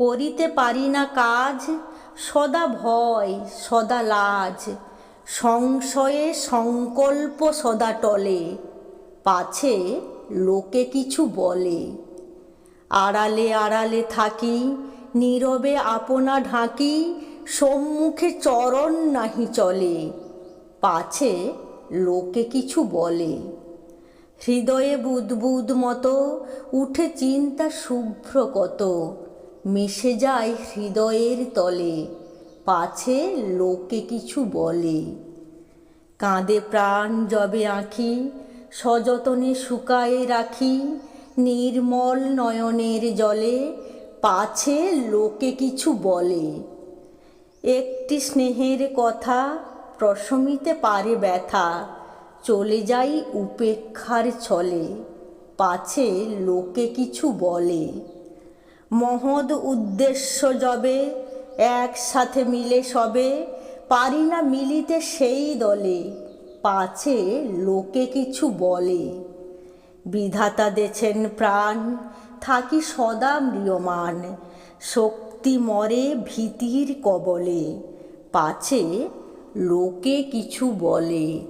করিতে পারি না কাজ, সদা ভয়, সদা লাজ। সংশয়ে সংকল্প সদা টলে, পাছে লোকে কিছু বলে। আড়ালে আড়ালে থাকি, নীরবে আপনা ঢাকি, সম্মুখে চরণ নাহি চলে, পাছে লোকে কিছু বলে। হৃদয়ে বুদবুদ মতো, উঠে চিন্তা শুভ্র কত মিশে যায় হৃদয়ের তলে, পাছে লোকে কিছু বলে। কাঁদে প্রাণ জবে আঁখি, সযতনে শুকায়ে রাখি, নির্মল নয়নের জলে পাছে লোকে কিছু বলে। একটি স্নেহের কথা প্রশমিতে পারে ব্যথা, চলে যাই উপেক্ষার ছলে, পাছে লোকে কিছু বলে। মহৎ উদ্দেশ্য যবে একসাথে মিলে সবে। পারি না মিলিতে সেই দলে, পাছে লোকে কিছু বলে। বিধাতা দেছেন প্রাণ, থাকি সদা ম্রিয়মান। শক্তি মরে ভীতির কবলে, পাছে লোকে কিছু বলে।